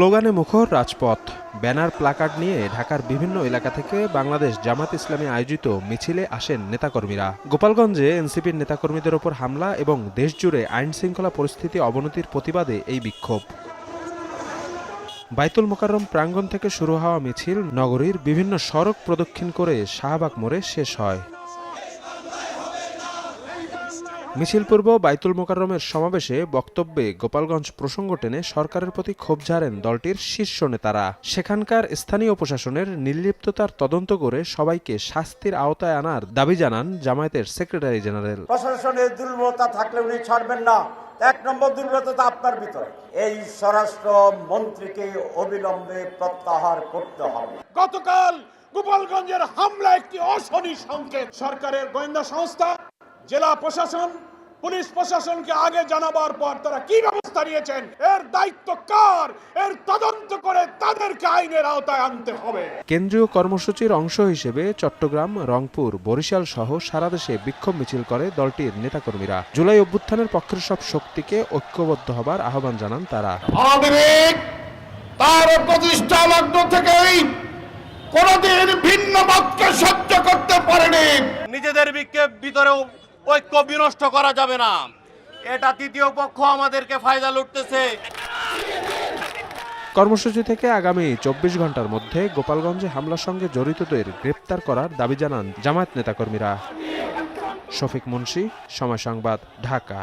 স্লোগানে মুখর রাজপথ। ব্যানার, প্লাকার্ড নিয়ে ঢাকার বিভিন্ন এলাকা থেকে বাংলাদেশ জামাত ইসলামী আয়োজিত মিছিলে আসেন নেতাকর্মীরা। গোপালগঞ্জে এনসিপির নেতাকর্মীদের ওপর হামলা এবং দেশজুড়ে আইন শৃঙ্খলা পরিস্থিতি অবনতির প্রতিবাদে এই বিক্ষোভ। বাইতুল মোকাররম প্রাঙ্গণ থেকে শুরু হওয়া মিছিল নগরীর বিভিন্ন সড়ক প্রদক্ষিণ করে শাহবাগ মোড়ে শেষ হয়। মিছিল পূর্ব বাইতুল মোকাররমের সমাবেশে বক্তব্যে গোপালগঞ্জ প্রসঙ্গ টেনে সরকারের প্রতি ক্ষোভ ঝাড়েন দলটির শীর্ষ নেতারা। সেখানকার স্থানীয় প্রশাসনের নির্লিপ্ততার তদন্ত করে সবাইকে শাস্তির আওতায় আনার দাবি জানান জামায়াতের সেক্রেটারি জেনারেল। প্রশাসনের দুর্বলতা থাকলে উনি ছাড়বেন না। এক নম্বর দুর্বলতা আপনার ভিতরে। এই স্বরাষ্ট্র মন্ত্রীকে অবিলম্বে প্রত্যাহার করতে হবে। গতকাল গোপালগঞ্জের হামলা একটি অশনি সংকেত সরকারের গোয়েন্দা সংস্থা জেলা প্রশাসন পুলিশ প্রশাসনকে আগে জানাবার পর তারা কি ব্যবস্থা নিয়েছেন? এর দায়িত্ব কার? এর তদন্ত করে তাদেরকে আইনের আওতায় আনতে হবে। কেন্দ্রীয় কর্মসূচির অংশ হিসেবে চট্টগ্রাম রংপুর বরিশাল সহ সারা দেশে বিক্ষোভ মিছিল করে দলটির নেতাকর্মীরা। জুলাই অভ্যুত্থানের পক্ষের সব শক্তিকে ঐক্যবদ্ধ হবার আহ্বান জানান তারা। তার প্রতিষ্ঠা লগ্ন থেকেই কোনদিন ভিন্ন মতকে সহ্য করতে পারেনি। নিজেদের বিক্ষোভ ভিতরেও ঐক্য বিনষ্ট করা যাবে না। এটা তৃতীয় পক্ষ আমাদেরকে ফায়দা লুটতেছে। কর্মসূচি থেকে আগামী চব্বিশ ঘণ্টার মধ্যে গোপালগঞ্জে হামলার সঙ্গে জড়িতদের গ্রেপ্তার করার দাবি জানান জামায়াত নেতাকর্মীরা। শফিক মুন্সি, সময় সংবাদ, ঢাকা।